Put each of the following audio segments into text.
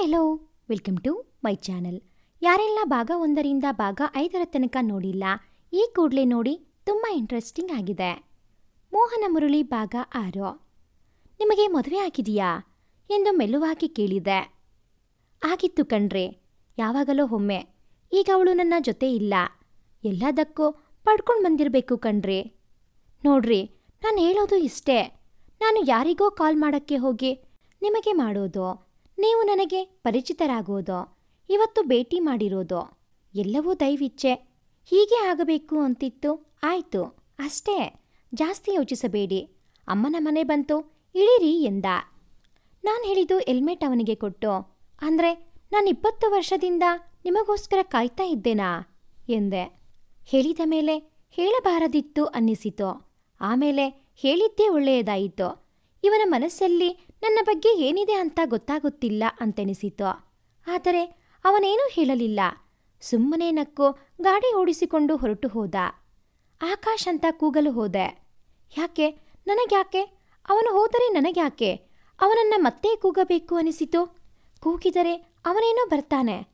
Hello welcome to my channel ಯಾರೆಲ್ಲ ಭಾಗ ಒಂದರಿಂದ ಭಾಗ ಐದರ ತನಕ ನೋಡಿಲ್ಲ, ಈ ಕೂಡಲೇ ನೋಡಿ ತುಂಬ ಇಂಟ್ರೆಸ್ಟಿಂಗ್ ಆಗಿದೆ. ಮೋಹನ ಮುರಳಿ ಭಾಗ ಆರು. ನಿಮಗೆ ಮದುವೆ ಆಗಿದೆಯಾ ಎಂದು ಮೆಲ್ಲುವಾಗಿ ಕೇಳಿದೆ. ಆಗಿತ್ತು ಕಣ್ರೆ, ಯಾವಾಗಲೋ ಒಮ್ಮೆ. ಈಗ ಅವಳು ನನ್ನ ಜೊತೆ ಇಲ್ಲ. ಎಲ್ಲದಕ್ಕೂ ಪಡ್ಕೊಂಡು ಬಂದಿರಬೇಕು ಕಣ್ರಿ. ನೋಡ್ರಿ, ನಾನು ಹೇಳೋದು ಇಷ್ಟೇ. ನಾನು ಯಾರಿಗೋ ಕಾಲ್ ಮಾಡೋಕ್ಕೆ ಹೋಗಿ ನಿಮಗೆ ಮಾಡೋದು. ನೀವು ನನಗೆ ಪರಿಚಿತರಾಗುವುದೋ ಇವತ್ತು ಭೇಟಿ ಮಾಡಿರೋದು, ಎಲ್ಲವೂ ದೈವಿಚ್ಛೆ ಹೀಗೆ ಆಗಬೇಕು ಅಂತಿತ್ತು. ಆಯಿತು, ಅಷ್ಟೇ. ಜಾಸ್ತಿ ಯೋಚಿಸಬೇಡಿ. ಅಮ್ಮನ ಮನೆ ಬಂತು, ಇಳಿರಿ ಎಂದ. ನಾನು ಹೇಳಿದ್ದು ಹೆಲ್ಮೆಟ್ ಅವನಿಗೆ ಕೊಟ್ಟು. ಅಂದರೆ, ನಾನು ಇಪ್ಪತ್ತು ವರ್ಷದಿಂದ ನಿಮಗೋಸ್ಕರ ಕಾಯ್ತಾ ಇದ್ದೇನಾ? ಎಂದೆ. ಹೇಳಿದ ಮೇಲೆ ಹೇಳಬಾರದಿತ್ತು ಅನ್ನಿಸಿತು. ಆಮೇಲೆ ಹೇಳಿದ್ದೇ ಒಳ್ಳೆಯದಾಯಿತು. ಇವನ ಮನಸ್ಸಲ್ಲಿ ನನ್ನ ಬಗ್ಗೆ ಏನಿದೆ ಅಂತ ಗೊತ್ತಾಗುತ್ತಿಲ್ಲ ಅಂತೆನಿಸಿತು. ಆದರೆ ಅವನೇನೂ ಹೇಳಲಿಲ್ಲ. ಸುಮ್ಮನೆ ನಕ್ಕು ಗಾಡಿ ಓಡಿಸಿಕೊಂಡು ಹೊರಟು ಹೋದ. ಆಕಾಶ್ ಅಂತ ಕೂಗಲು ಹೋದೆ. ಯಾಕೆ? ನನಗ್ಯಾಕೆ? ಅವನು ಹೋದರೆ ನನಗ್ಯಾಕೆ? ಅವನನ್ನ ಮತ್ತೆ ಕೂಗಬೇಕು ಅನಿಸಿತು. ಕೂಗಿದರೆ ಅವನೇನೋ ಬರ್ತಾನೆ.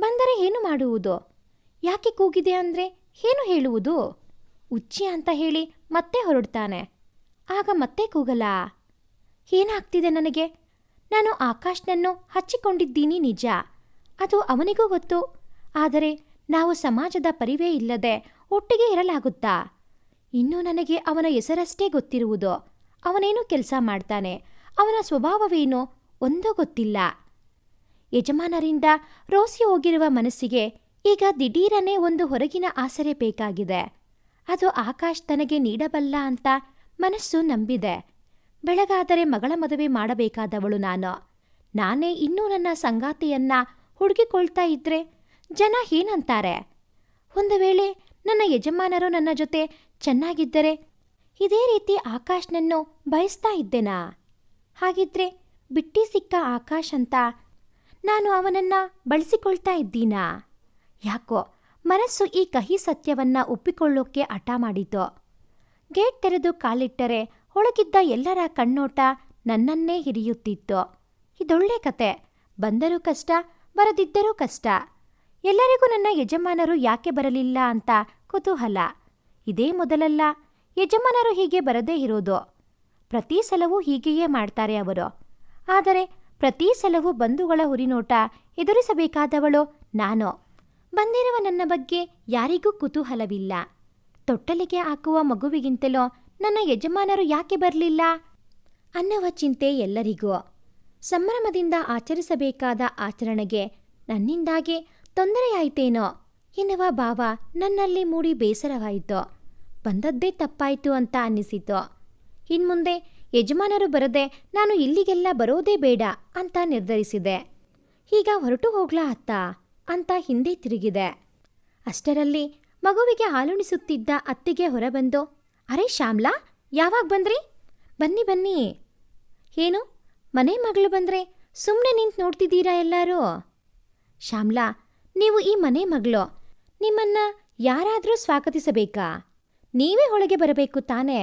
ಬಂದರೆ ಏನು ಮಾಡುವುದು? ಯಾಕೆ ಕೂಗಿದೆ ಅಂದರೆ ಏನು ಹೇಳುವುದು? ಉಚ್ಚಿ ಅಂತ ಹೇಳಿ ಮತ್ತೆ ಹೊರಡ್ತಾನೆ. ಆಗ ಮತ್ತೆ ಕೂಗಲ್ಲ ಏನಾಗ್ತಿದೆ ನನಗೆ? ನಾನು ಆಕಾಶ್ನನ್ನು ಹಚ್ಚಿಕೊಂಡಿದ್ದೀನಿ ನಿಜ. ಅದು ಅವನಿಗೂ ಗೊತ್ತು. ಆದರೆ ನಾವು ಸಮಾಜದ ಪರಿವೇ ಇಲ್ಲದೆ ಒಟ್ಟಿಗೆ ಇರಲಾಗುತ್ತಾ? ಇನ್ನೂ ನನಗೆ ಅವನ ಹೆಸರಷ್ಟೇ ಗೊತ್ತಿರುವುದು. ಅವನೇನು ಕೆಲಸ ಮಾಡ್ತಾನೆ? ಅವನ ಸ್ವಭಾವವೇನು? ಒಂದೂ ಗೊತ್ತಿಲ್ಲ. ಯಜಮಾನರಿಂದ ರೋಸಿ ಹೋಗಿರುವ ಮನಸ್ಸಿಗೆ ಈಗ ದಿಢೀರನೇ ಒಂದು ಹೊರಗಿನ ಆಸರೆ ಬೇಕಾಗಿದೆ. ಅದು ಆಕಾಶ್ ತನಗೆ ನೀಡಬಲ್ಲ ಅಂತ ಮನಸ್ಸು ನಂಬಿದೆ. ಬೆಳಗಾದರೆ ಮಗಳ ಮದುವೆ ಮಾಡಬೇಕಾದವಳು ನಾನು. ನಾನೇ ಇನ್ನೂ ನನ್ನ ಸಂಗಾತಿಯನ್ನ ಹುಡುಕಿಕೊಳ್ತಾ ಇದ್ರೆ ಜನ ಏನಂತಾರೆ? ಒಂದು ವೇಳೆ ನನ್ನ ಯಜಮಾನರು ನನ್ನ ಜೊತೆ ಚೆನ್ನಾಗಿದ್ದರೆ ಇದೇ ರೀತಿ ಆಕಾಶ್ನನ್ನು ಬಯಸ್ತಾ ಇದ್ದೆನಾ? ಹಾಗಿದ್ರೆ ಬಿಟ್ಟಿ ಸಿಕ್ಕ ಆಕಾಶ್ ಅಂತ ನಾನು ಅವನನ್ನ ಬಳಸಿಕೊಳ್ತಾ ಇದ್ದೀನಾ? ಯಾಕೋ ಮನಸ್ಸು ಈ ಕಹಿ ಸತ್ಯವನ್ನ ಒಪ್ಪಿಕೊಳ್ಳೋಕೆ ಹಠ ಮಾಡಿತು ಗೇಟ್ ತೆರೆದು ಕಾಲಿಟ್ಟರೆ ಒಳಗಿದ್ದ ಎಲ್ಲರ ಕಣ್ಣೋಟ ನನ್ನನ್ನೇ ಹಿರಿಯುತ್ತಿತ್ತು. ಇದೊಳ್ಳೆ ಕತೆ. ಬಂದರೂ ಕಷ್ಟ, ಬರದಿದ್ದರೂ ಕಷ್ಟ. ಎಲ್ಲರಿಗೂ ನನ್ನ ಯಜಮಾನರು ಯಾಕೆ ಬರಲಿಲ್ಲ ಅಂತ ಕುತೂಹಲ. ಇದೇ ಮೊದಲಲ್ಲ, ಯಜಮಾನರು ಹೀಗೆ ಬರದೇ ಇರೋದು. ಪ್ರತಿ ಸಲವೂ ಹೀಗೆಯೇ ಮಾಡ್ತಾರೆ ಅವರು. ಆದರೆ ಪ್ರತಿ ಸಲವೂ ಬಂಧುಗಳ ಹುರಿನೋಟ ಎದುರಿಸಬೇಕಾದವಳು ನಾನು. ಬಂದಿರುವ ನನ್ನ ಬಗ್ಗೆ ಯಾರಿಗೂ ಕುತೂಹಲವಿಲ್ಲ. ತೊಟ್ಟಲಿಗೆ ಹಾಕುವ ಮಗುವಿಗಿಂತಲೂ ನನ್ನ ಯಜಮಾನರು ಯಾಕೆ ಬರಲಿಲ್ಲ? ಅನ್ನವ ಚಿಂತೆ ಎಲ್ಲರಿಗೂ. ಸಂಭ್ರಮದಿಂದ ಆಚರಿಸಬೇಕಾದ ಆಚರಣೆಗೆ ನನ್ನಿಂದಾಗಿ ತೊಂದರೆಯಾಯಿತೇನೋ ಎನ್ನುವ ಭಾವ ನನ್ನಲ್ಲಿ ಮೂಡಿ ಬೇಸರವಾಯಿತು. ಬಂದದ್ದೇ ತಪ್ಪಾಯಿತು ಅಂತ ಅನ್ನಿಸಿತು. ಇನ್ಮುಂದೆ ಯಜಮಾನರು ಬರದೆ ನಾನು ಇಲ್ಲಿಗೆಲ್ಲ ಬರೋದೇ ಬೇಡ ಅಂತ ನಿರ್ಧರಿಸಿದೆ. ಈಗ ಹೊರಟು ಹೋಗ್ಲಾ ಅತ್ತ ಅಂತ ಹಿಂದೆ ತಿರುಗಿದೆ. ಅಷ್ಟರಲ್ಲಿ ಮಗುವಿಗೆ ಹಾಲುಣಿಸುತ್ತಿದ್ದ ಅತ್ತಿಗೆ ಹೊರಬಂದು ಅರೆ ಶ್ಯಾಮ್ಲಾ, ಯಾವಾಗ ಬಂದ್ರಿ? ಬನ್ನಿ ಬನ್ನಿ. ಏನು, ಮನೆ ಮಗಳು ಬಂದ್ರೆ ಸುಮ್ಮನೆ ನಿಂತು ನೋಡ್ತಿದ್ದೀರಾ ಎಲ್ಲರೂ? ಶ್ಯಾಮ್ಲಾ, ನೀವು ಈ ಮನೆ ಮಗಳು. ನಿಮ್ಮನ್ನ ಯಾರಾದರೂ ಸ್ವಾಗತಿಸಬೇಕಾ? ನೀವೇ ಒಳಗೆ ಬರಬೇಕು ತಾನೇ?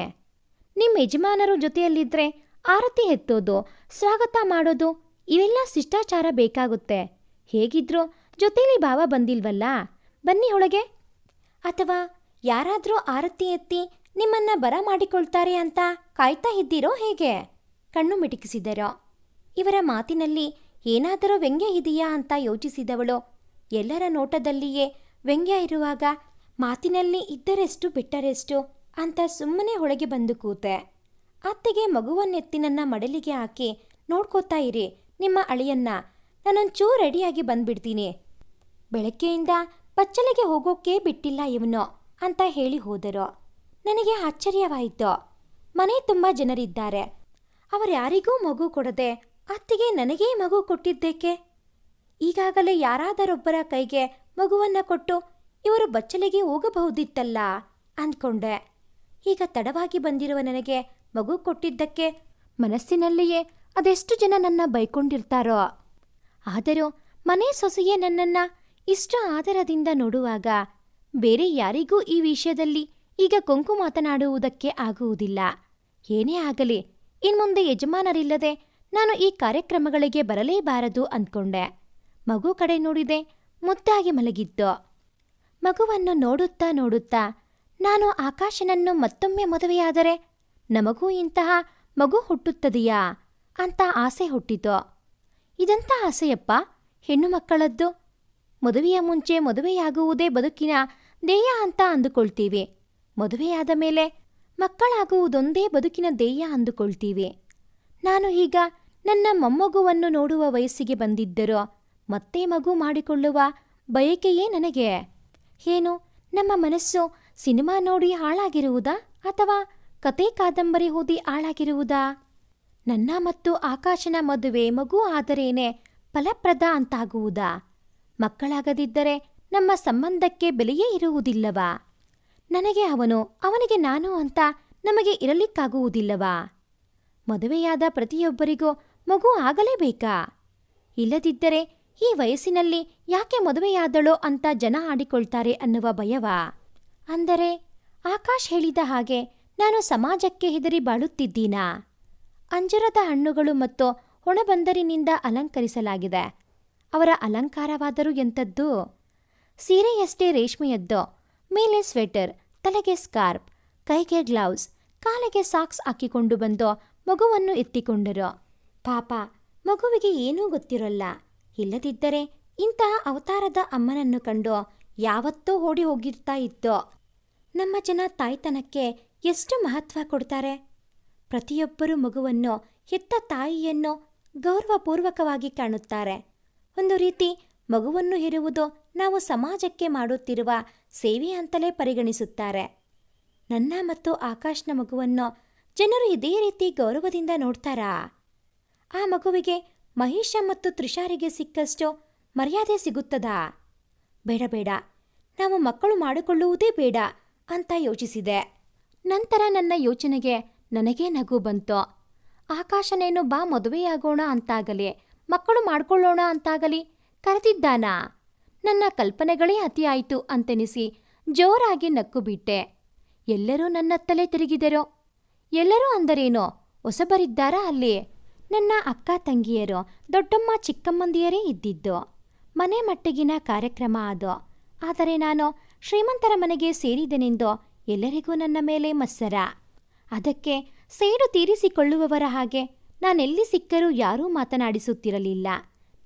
ನಿಮ್ಮ ಯಜಮಾನರು ಜೊತೆಯಲ್ಲಿದ್ದರೆ ಆರತಿ ಎತ್ತೋದು, ಸ್ವಾಗತ ಮಾಡೋದು, ಇವೆಲ್ಲ ಶಿಷ್ಟಾಚಾರ ಬೇಕಾಗುತ್ತೆ. ಹೇಗಿದ್ರೂ ಜೊತೆಯಲ್ಲಿ ಭಾವ ಬಂದಿಲ್ವಲ್ಲ? ಬನ್ನಿ ಒಳಗೆ ಅಥವಾ ಯಾರಾದರೂ ಆರತಿ ಎತ್ತಿ ನಿಮ್ಮನ್ನ ಬರ ಮಾಡಿಕೊಳ್ತಾರೆ ಅಂತ ಕಾಯ್ತಾ ಇದ್ದೀರೋ ಹೇಗೆ? ಕಣ್ಣು ಮಿಟುಕಿಸಿದರು. ಇವರ ಮಾತಿನಲ್ಲಿ ಏನಾದರೂ ವ್ಯಂಗ್ಯ ಇದೆಯಾ ಅಂತ ಯೋಚಿಸಿದವಳು. ಎಲ್ಲರ ನೋಟದಲ್ಲಿಯೇ ವ್ಯಂಗ್ಯ ಇರುವಾಗ ಮಾತಿನಲ್ಲಿ ಇದ್ದರೆಷ್ಟು ಬಿಟ್ಟರೆಷ್ಟು ಅಂತ ಸುಮ್ಮನೆ ಒಳಗೆ ಬಂದು ಕೂತೆ. ಅತ್ತೆಗೆ ಮಗುವನ್ನೆತ್ತಿ ನನ್ನ ಮಡಲಿಗೆ ಹಾಕಿ, ನೋಡ್ಕೋತಾ ಇರಿ, ನಿಮ್ಮ ಅಳಿಯನ್ನ. ನಾನೊಂಚೂ ರೆಡಿಯಾಗಿ ಬಂದ್ಬಿಡ್ತೀನಿ. ಬೆಳಗ್ಗೆಯಿಂದ ಪಚ್ಚಲಿಗೆ ಹೋಗೋಕೆ ಬಿಟ್ಟಿಲ್ಲ ಇವನು. ಅಂತ ಹೇಳಿ ಹೋದರು. ನನಗೆ ಆಶ್ಚರ್ಯವಾಯಿತು. ಮನೆ ತುಂಬ ಜನರಿದ್ದಾರೆ. ಅವರ್ಯಾರಿಗೂ ಮಗು ಕೊಡದೆ ಅತ್ತಿಗೆ ನನಗೇ ಮಗು ಕೊಟ್ಟಿದ್ದೇಕೆ? ಈಗಾಗಲೇ ಯಾರಾದರೊಬ್ಬರ ಕೈಗೆ ಮಗುವನ್ನ ಕೊಟ್ಟು ಇವರು ಬಚ್ಚಲಿಗೆ ಹೋಗಬಹುದಿತ್ತಲ್ಲ ಅಂದ್ಕೊಂಡೆ. ಈಗ ತಡವಾಗಿ ಬಂದಿರುವ ನನಗೆ ಮಗು ಕೊಟ್ಟಿದ್ದಕ್ಕೆ ಮನಸ್ಸಿನಲ್ಲಿಯೇ ಅದೆಷ್ಟು ಜನ ನನ್ನ ಬೈಕೊಂಡಿರ್ತಾರೋ. ಆದರೂ ಮನೆ ಸೊಸೆಯೇ ನನ್ನನ್ನ ಇಷ್ಟು ಆದರದಿಂದ ನೋಡುವಾಗ ಬೇರೆ ಯಾರಿಗೂ ಈ ವಿಷಯದಲ್ಲಿ ಈಗ ಕೊಂಕು ಮಾತನಾಡುವುದಕ್ಕೆ ಆಗುವುದಿಲ್ಲ. ಏನೇ ಆಗಲಿ, ಇನ್ಮುಂದೆ ಯಜಮಾನರಿಲ್ಲದೆ ನಾನು ಈ ಕಾರ್ಯಕ್ರಮಗಳಿಗೆ ಬರಲೇಬಾರದು ಅಂದ್ಕೊಂಡೆ. ಮಗು ಕಡೆ ನೋಡಿದೆ ಮುದ್ದಾಗಿ ಮಲಗಿದ್ದು. ಮಗುವನ್ನು ನೋಡುತ್ತಾ ನೋಡುತ್ತಾ ನಾನು ಆಕಾಶನನ್ನು ಮತ್ತೊಮ್ಮೆ ಮದುವೆಯಾದರೆ ನಮಗೂ ಇಂತಹ ಮಗು ಹುಟ್ಟುತ್ತದೆಯಾ ಅಂತ ಆಸೆ ಹುಟ್ಟಿತು. ಇದಂತ ಆಸೆಯಪ್ಪ? ಹೆಣ್ಣು ಮಕ್ಕಳದ್ದು? ಮದುವೆಯ ಮುಂಚೆ ಮದುವೆಯಾಗುವುದೇ ಬದುಕಿನ ಧ್ಯೇಯ ಅಂತ ಅಂದುಕೊಳ್ತೀವಿ. ಮದುವೆಯಾದ ಮೇಲೆ ಮಕ್ಕಳಾಗುವುದೊಂದೇ ಬದುಕಿನ ಧ್ಯೇಯ ಅಂದುಕೊಳ್ತೀವಿ. ನಾನು ಈಗ ನನ್ನ ಮೊಮ್ಮಗುವನ್ನು ನೋಡುವ ವಯಸ್ಸಿಗೆ ಬಂದಿದ್ದರೂ ಮತ್ತೆ ಮಗು ಮಾಡಿಕೊಳ್ಳುವ ಬಯಕೆಯೇ ನನಗೆ. ಏನು, ನಮ್ಮ ಮನಸ್ಸು ಸಿನಿಮಾ ನೋಡಿ ಹಾಳಾಗಿರುವುದಾ ಅಥವಾ ಕತೆ ಕಾದಂಬರಿ ಓದಿ ಹಾಳಾಗಿರುವುದಾ? ನನ್ನ ಮತ್ತು ಆಕಾಶನ ಮದುವೆ ಮಗು ಆದರೇನೆ ಫಲಪ್ರದ ಅಂತಾಗುವುದಾ? ಮಕ್ಕಳಾಗದಿದ್ದರೆ ನಮ್ಮ ಸಂಬಂಧಕ್ಕೆ ಬೆಲೆಯೇ ಇರುವುದಿಲ್ಲವಾ? ನನಗೆ ಅವನು, ಅವನಿಗೆ ನಾನು ಅಂತ ನಮಗೆ ಇರಲಿಕ್ಕಾಗುವುದಿಲ್ಲವಾ? ಮದುವೆಯಾದ ಪ್ರತಿಯೊಬ್ಬರಿಗೂ ಮಗು ಆಗಲೇಬೇಕಾ? ಇಲ್ಲದಿದ್ದರೆ ಈ ವಯಸ್ಸಿನಲ್ಲಿ ಯಾಕೆ ಮದುವೆಯಾದಳೋ ಅಂತ ಜನ ಆಡಿಕೊಳ್ತಾರೆ ಅನ್ನುವ ಭಯವಾ? ಅಂದರೆ, ಆಕಾಶ್ ಹೇಳಿದ ಹಾಗೆ ನಾನು ಸಮಾಜಕ್ಕೆ ಹೆದರಿ ಬಾಳುತ್ತಿದ್ದೀನಾ? ಅಂಜರದ ಹಣ್ಣುಗಳು ಮತ್ತು ಹೊಣಬಂದರಿನಿಂದ ಅಲಂಕರಿಸಲಾಗಿದೆ. ಅವರ ಅಲಂಕಾರವಾದರೂ ಎಂಥದ್ದು? ಸೀರೆಯಷ್ಟೇ ರೇಷ್ಮೆಯದ್ದು, ಮೇಲೆ ಸ್ವೆಟರ್, ತಲೆಗೆ ಸ್ಕಾರ್ಪ್ ಕೈಗೆ ಗ್ಲೌಸ್, ಕಾಲಿಗೆ ಸಾಕ್ಸ್ ಹಾಕಿಕೊಂಡು ಬಂದು ಮಗುವನ್ನು ಎತ್ತಿಕೊಂಡರು. ಪಾಪ, ಮಗುವಿಗೆ ಏನೂ ಗೊತ್ತಿರಲ್ಲ. ಇಲ್ಲದಿದ್ದರೆ ಇಂತಹ ಅವತಾರದ ಅಮ್ಮನನ್ನು ಕಂಡು ಯಾವತ್ತೋ ಓಡಿ ಹೋಗಿರ್ತಾ ಇತ್ತು ನಮ್ಮ ಜನ ತಾಯ್ತನಕ್ಕೆ ಎಷ್ಟು ಮಹತ್ವ ಕೊಡ್ತಾರೆ? ಪ್ರತಿಯೊಬ್ಬರೂ ಮಗುವನ್ನು ಹೆತ್ತ ತಾಯಿಯನ್ನು ಗೌರವಪೂರ್ವಕವಾಗಿ ಕಾಣುತ್ತಾರೆ. ಒಂದು ರೀತಿ ಮಗುವನ್ನು ಹೆರುವುದು ನಾವು ಸಮಾಜಕ್ಕೆ ಮಾಡುತ್ತಿರುವ ಸೇವೆ ಅಂತಲೇ ಪರಿಗಣಿಸುತ್ತಾರೆ. ನನ್ನ ಮತ್ತು ಆಕಾಶ್ನ ಮಗುವನ್ನು ಜನರು ಇದೇ ರೀತಿ ಗೌರವದಿಂದ ನೋಡ್ತಾರಾ? ಆ ಮಗುವಿಗೆ ಮಹೇಶ ಮತ್ತು ತ್ರಿಷಾರಿಗೆ ಸಿಕ್ಕಷ್ಟು ಮರ್ಯಾದೆ ಸಿಗುತ್ತದಾ? ಬೇಡ ಬೇಡ. ನಾವು ಮಕ್ಕಳು ಮಾಡಿಕೊಳ್ಳುವುದೇ ಬೇಡ ಅಂತ ಯೋಚಿಸಿದೆ. ನಂತರ ನನ್ನ ಯೋಚನೆಗೆ ನನಗೇ ನಗು ಬಂತು. ಆಕಾಶನೇನು ಬಾ ಮದುವೆಯಾಗೋಣ ಅಂತಾಗಲಿ, ಮಕ್ಕಳು ಮಾಡಿಕೊಳ್ಳೋಣ ಅಂತಾಗಲಿ ಕರೆದಿದ್ದಾನಾ? ನನ್ನ ಕಲ್ಪನೆಗಳೇ ಅತಿಯಾಯಿತು ಅಂತೆನಿಸಿ ಜೋರಾಗಿ ನಕ್ಕು ಬಿಟ್ಟೆ ಎಲ್ಲರೂ ನನ್ನತ್ತಲೇ ತಿರುಗಿದರೋ? ಎಲ್ಲರೂ ಅಂದರೇನೋ? ಹೊಸಬರಿದ್ದಾರಾ ಅಲ್ಲಿ? ನನ್ನ ಅಕ್ಕ ತಂಗಿಯರು, ದೊಡ್ಡಮ್ಮ ಚಿಕ್ಕಮ್ಮಂದಿಯರೇ ಇದ್ದಿದ್ದು. ಮನೆ ಮಟ್ಟಿಗಿನ ಕಾರ್ಯಕ್ರಮ ಅದು. ಆದರೆ ನಾನು ಶ್ರೀಮಂತರ ಮನೆಗೆ ಸೇರಿದೆನೆಂದು ಎಲ್ಲರಿಗೂ ನನ್ನ ಮೇಲೆ ಮತ್ಸರ ಅದಕ್ಕೆ ಸೇಡು ತೀರಿಸಿಕೊಳ್ಳುವವರ ಹಾಗೆ ನಾನೆಲ್ಲಿ ಸಿಕ್ಕರೂ ಯಾರೂ ಮಾತನಾಡಿಸುತ್ತಿರಲಿಲ್ಲ.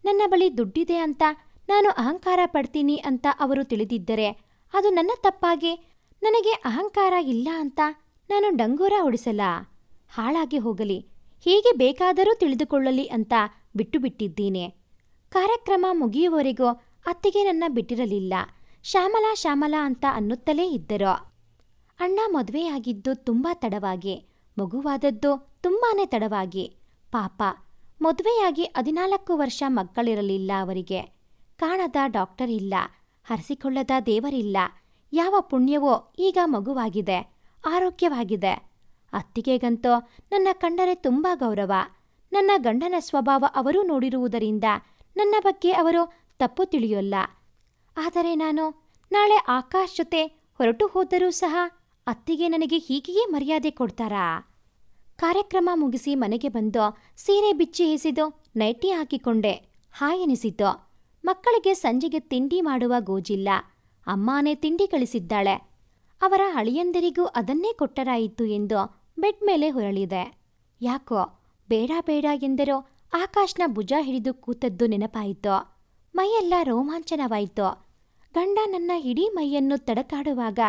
ನನ್ನ ಬಳಿ ದುಡ್ಡಿದೆ ಅಂತ, ನಾನು ಅಹಂಕಾರ ಪಡ್ತೀನಿ ಅಂತ ಅವರು ತಿಳಿದಿದ್ದರೆ, ಅದು ನನ್ನ ತಪ್ಪಾಗಿ, ನನಗೆ ಅಹಂಕಾರ ಇಲ್ಲ ಅಂತ ನಾನು ಡಂಗೂರ ಹೊಡಿಸಲ್ಲ. ಹಾಳಾಗಿ ಹೋಗಲಿ, ಹೀಗೆ ಬೇಕಾದರೂ ತಿಳಿದುಕೊಳ್ಳಲಿ ಅಂತ ಬಿಟ್ಟು ಬಿಟ್ಟಿದ್ದೀನಿ ಕಾರ್ಯಕ್ರಮ ಮುಗಿಯುವವರೆಗೂ ಅತ್ತಿಗೆ ನನ್ನ ಬಿಟ್ಟಿರಲಿಲ್ಲ. ಶ್ಯಾಮಲಾ ಶ್ಯಾಮಲಾ ಅಂತ ಅನ್ನುತ್ತಲೇ ಇದ್ದರು. ಅಣ್ಣ ಮದುವೆಯಾಗಿದ್ದು ತುಂಬ ತಡವಾಗಿ, ಮಗುವಾದದ್ದು ತುಂಬಾನೇ ತಡವಾಗಿ. ಪಾಪ ಮದುವೆಯಾಗಿ ಹದಿನಾಲ್ಕು ವರ್ಷ ಮಕ್ಕಳಿರಲಿಲ್ಲ ಅವರಿಗೆ. ಕಾಣದ ಡಾಕ್ಟರ್ ಇಲ್ಲ, ಹರಿಸಿಕೊಳ್ಳದ ದೇವರಿಲ್ಲ. ಯಾವ ಪುಣ್ಯವೋ ಈಗ ಮಗುವಾಗಿದೆ, ಆರೋಗ್ಯವಾಗಿದೆ. ಅತ್ತಿಗೆಗಂತೋ ನನ್ನ ಕಂಡರೆ ತುಂಬ ಗೌರವ. ನನ್ನ ಗಂಡನ ಸ್ವಭಾವ ಅವರು ನೋಡಿರುವುದರಿಂದ ನನ್ನ ಬಗ್ಗೆ ಅವರು ತಪ್ಪು ತಿಳಿಯೋಲ್ಲ. ಆದರೆ ನಾನು ನಾಳೆ ಆಕಾಶ್ ಜೊತೆ ಹೊರಟು ಹೋದರೂ ಸಹ ಅತ್ತಿಗೆ ನನಗೆ ಹೀಗೆಯೇ ಮರ್ಯಾದೆ ಕೊಡ್ತಾರಾ? ಕಾರ್ಯಕ್ರಮ ಮುಗಿಸಿ ಮನೆಗೆ ಬಂದು ಸೀರೆ ಬಿಚ್ಚಿ ಎಸೆದು ನೈಟಿ ಹಾಕಿಕೊಂಡೆ. ಹಾಯೆನಿಸಿದ್ದು ಮಕ್ಕಳಿಗೆ ಸಂಜೆಗೆ ತಿಂಡಿ ಮಾಡುವ ಗೋಜಿಲ್ಲ. ಅಮ್ಮಾನೇ ತಿಂಡಿ ಕಳಿಸಿದ್ದಾಳೆ. ಅವರ ಅಳಿಯಂದರಿಗೂ ಅದನ್ನೇ ಕೊಟ್ಟರಾಯಿತು ಎಂದು ಬೆಡ್ ಮೇಲೆ ಹೊರಳಿದೆ. ಯಾಕೋ, ಬೇಡ ಬೇಡ ಎಂದರೂ. ಆಕಾಶ್ನ ಭುಜ ಹಿಡಿದು ಕೂತದ್ದು ನೆನಪಾಯಿತು. ಮೈಯೆಲ್ಲ ರೋಮಾಂಚನವಾಯಿತು. ಗಂಡ ನನ್ನ ಇಡೀ ಮೈಯನ್ನು ತಡಕಾಡುವಾಗ